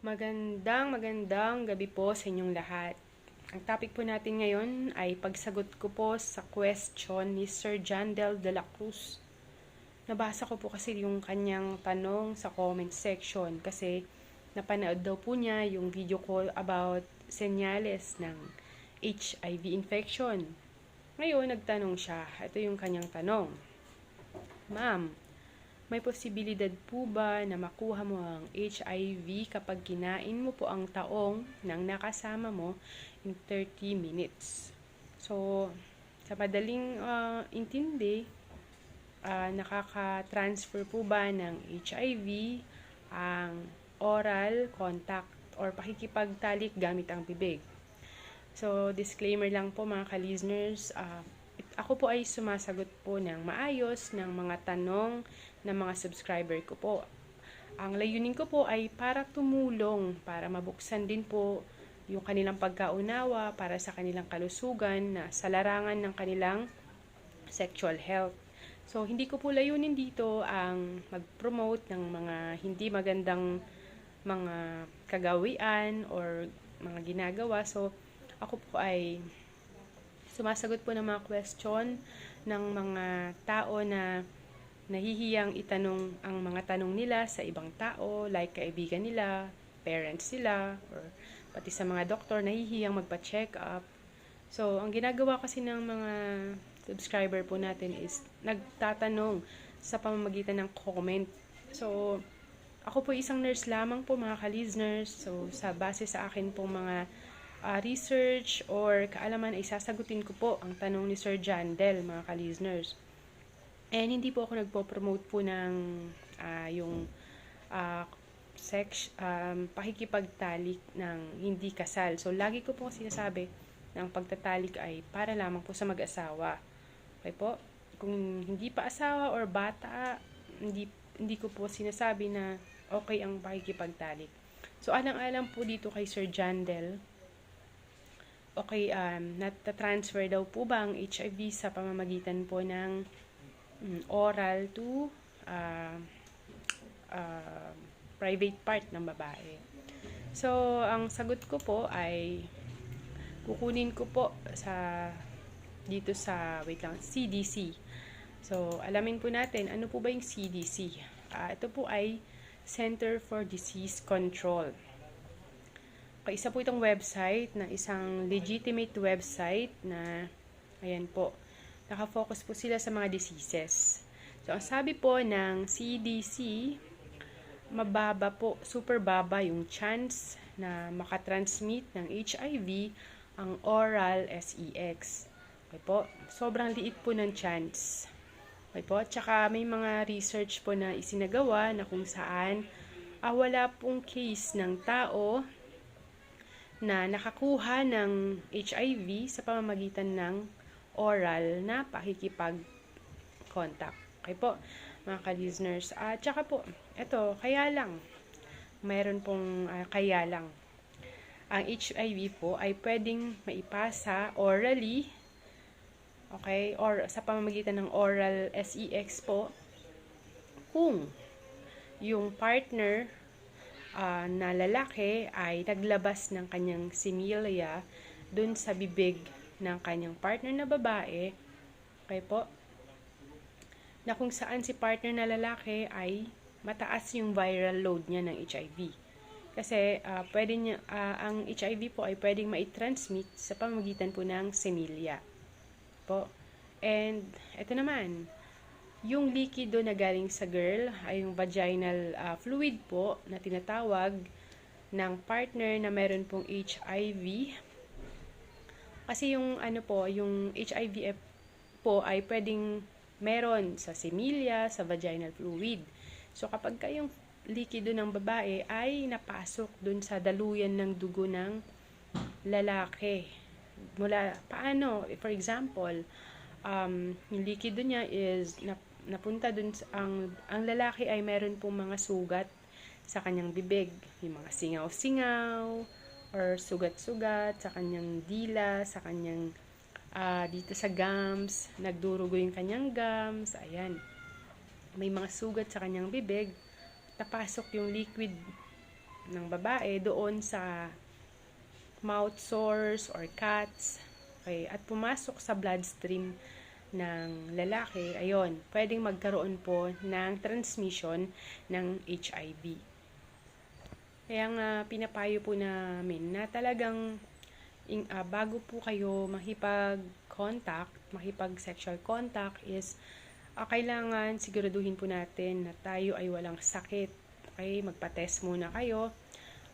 Magandang magandang gabi po sa inyong lahat. Ang topic po natin ngayon ay pagsagot ko po sa question ni Sir John Del de la Cruz. Nabasa ko po kasi yung kanyang tanong sa comment section kasi napanood daw po niya yung video ko about senyales ng HIV infection. Ngayon, nagtanong siya. Ito yung kanyang tanong. Ma'am, may posibilidad po ba na makuha mo ang HIV kapag kinain mo po ang taong ng nakasama mo in 30 minutes? So, sa madaling uh, intindi, uh, nakaka-transfer po ba ng HIV ang oral contact or pakikipagtalik gamit ang bibig? So, disclaimer lang po mga ka-listeners, uh, ako po ay sumasagot po ng maayos ng mga tanong ng mga subscriber ko po. Ang layunin ko po ay para tumulong, para mabuksan din po yung kanilang pagkaunawa para sa kanilang kalusugan na sa larangan ng kanilang sexual health. So, hindi ko po layunin dito ang mag-promote ng mga hindi magandang mga kagawian or mga ginagawa. So, ako po ay sumasagot po ng mga question ng mga tao na nahihiyang itanong ang mga tanong nila sa ibang tao, like kaibigan nila, parents sila, or pati sa mga doktor, nahihiyang magpa-check up. So, ang ginagawa kasi ng mga subscriber po natin is nagtatanong sa pamamagitan ng comment. So, ako po isang nurse lamang po mga ka-listeners. So, sa base sa akin po mga uh, research or kaalaman ay sasagutin ko po ang tanong ni Sir John Del, mga ka-listeners. And hindi po ako nagpo-promote po ng uh, yung uh, sex, um, pakikipagtalik ng hindi kasal. So, lagi ko po sinasabi na ang pagtatalik ay para lamang po sa mag-asawa. Okay po? Kung hindi pa asawa or bata, hindi, hindi ko po sinasabi na okay ang pakikipagtalik. So, alang-alang po dito kay Sir John Del, okay, um, nata-transfer daw po ba ang HIV sa pamamagitan po ng um, oral to uh, uh, private part ng babae. So, ang sagot ko po ay kukunin ko po sa dito sa, wait lang, CDC. So, alamin po natin, ano po ba yung CDC? Uh, ito po ay Center for Disease Control. Isa po itong website na isang legitimate website na, ayan po, nakafocus po sila sa mga diseases. So, ang sabi po ng CDC, mababa po, super baba yung chance na makatransmit ng HIV ang oral SEX. Okay po, sobrang liit po ng chance. Okay po, tsaka may mga research po na isinagawa na kung saan ah, wala pong case ng tao na nakakuha ng HIV sa pamamagitan ng oral na pakikipag-contact. Okay po, mga ka-listeners. At uh, tsaka po, ito, kaya lang, mayroon pong uh, kaya lang. Ang HIV po ay pwedeng maipasa orally, okay, or sa pamamagitan ng oral SEX po, kung yung partner uh, na lalaki ay naglabas ng kanyang similya dun sa bibig ng kanyang partner na babae, okay po, na kung saan si partner na lalaki ay mataas yung viral load niya ng HIV. Kasi uh, pwede niya, uh, ang HIV po ay pwedeng mai-transmit sa pamamagitan po ng semilya. Po. And ito naman, yung likido na galing sa girl ay yung vaginal uh, fluid po na tinatawag ng partner na meron pong HIV. Kasi yung ano po, yung HIV po ay pwedeng meron sa semilya, sa vaginal fluid. So kapag kayong likido ng babae ay napasok dun sa daluyan ng dugo ng lalaki. Mula, paano? For example, um, yung likido niya is na napunta dun sa, ang, ang lalaki ay meron pong mga sugat sa kanyang bibig. Yung mga singaw-singaw or sugat-sugat sa kanyang dila, sa kanyang uh, dito sa gums, nagdurugo yung kanyang gums, ayan. May mga sugat sa kanyang bibig, napasok yung liquid ng babae doon sa mouth sores or cuts. Okay, at pumasok sa bloodstream ng lalaki, ayun, pwedeng magkaroon po ng transmission ng HIV. Kaya nga pinapayo po namin na talagang in, ah, bago po kayo makipag-contact, makipag-sexual contact is ah, kailangan siguraduhin po natin na tayo ay walang sakit. Okay, magpa-test muna kayo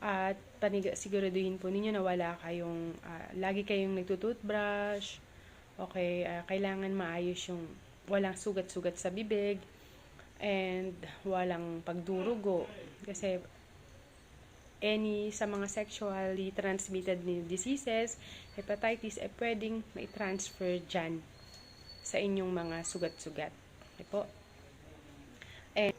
at panig siguraduhin po ninyo na wala kayong ah, lagi kayong nagtutoothbrush. Okay, ah, kailangan maayos yung walang sugat-sugat sa bibig and walang pagdurugo kasi any sa mga sexually transmitted diseases, hepatitis, ay pwedeng mai-transfer dyan sa inyong mga sugat-sugat. Okay po? And,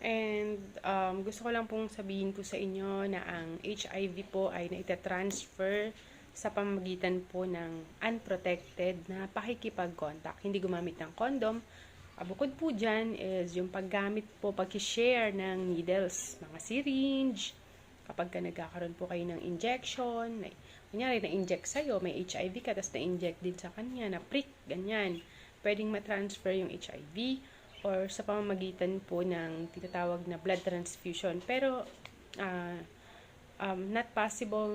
and um, gusto ko lang pong sabihin po sa inyo na ang HIV po ay naitatransfer sa pamamagitan po ng unprotected na pakikipag-contact. Hindi gumamit ng condom. Bukod po dyan is yung paggamit po, pag-share ng needles, mga syringe, kapag ka nagkakaroon po kayo ng injection, na, kunyari na-inject sa'yo, may HIV ka, tapos na-inject din sa kanya, na prick, ganyan. Pwedeng matransfer yung HIV or sa pamamagitan po ng tinatawag na blood transfusion. Pero, ah, um, not possible,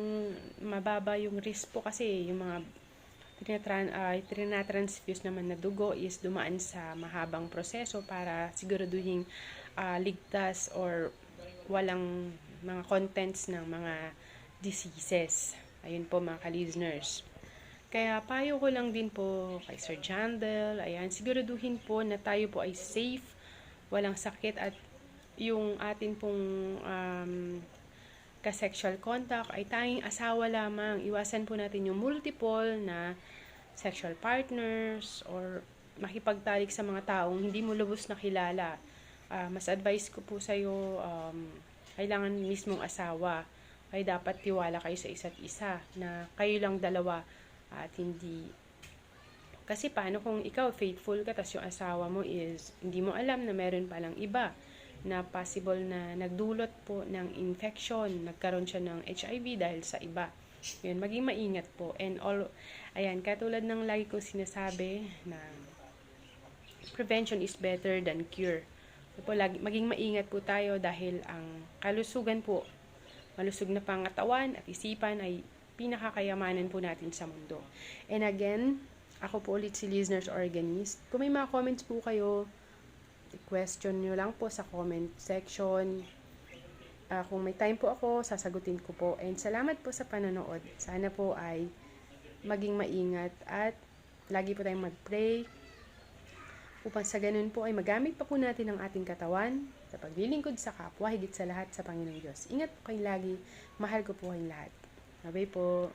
mababa yung risk po kasi yung mga tinatran, uh, trinatransfuse naman na dugo is dumaan sa mahabang proseso para siguraduhin ah, ligtas or walang mga contents ng mga diseases. Ayun po mga ka-listeners. Kaya payo ko lang din po kay Sir Jandel, ayan, siguraduhin po na tayo po ay safe, walang sakit at yung atin pong um, ka-sexual contact ay tanging asawa lamang. Iwasan po natin yung multiple na sexual partners or makipagtalik sa mga taong hindi mo lubos na kilala. Ah, mas advice ko po sa'yo, um, kailangan mismong asawa. Kaya dapat tiwala kayo sa isa't isa na kayo lang dalawa at hindi kasi paano kung ikaw faithful ka tapos yung asawa mo is hindi mo alam na meron palang iba na possible na nagdulot po ng infection, nagkaroon siya ng HIV dahil sa iba. Yun, maging maingat po. And all, ayan, katulad ng lagi ko sinasabi na prevention is better than cure. So po, lagi, maging maingat po tayo dahil ang kalusugan po, malusog na pangatawan at isipan ay pinakakayamanan po natin sa mundo. And again, ako po ulit si Listeners Organist. Kung may mga comments po kayo, question nyo lang po sa comment section. Ah, kung may time po ako, sasagutin ko po. And salamat po sa panonood. Sana po ay maging maingat at lagi po tayong mag-pray upang sa ganun po ay magamit pa po natin ang ating katawan sa paglilingkod sa kapwa, higit sa lahat sa Panginoong Diyos. Ingat po kayong lagi. Mahal ko po kayong lahat. Bye po.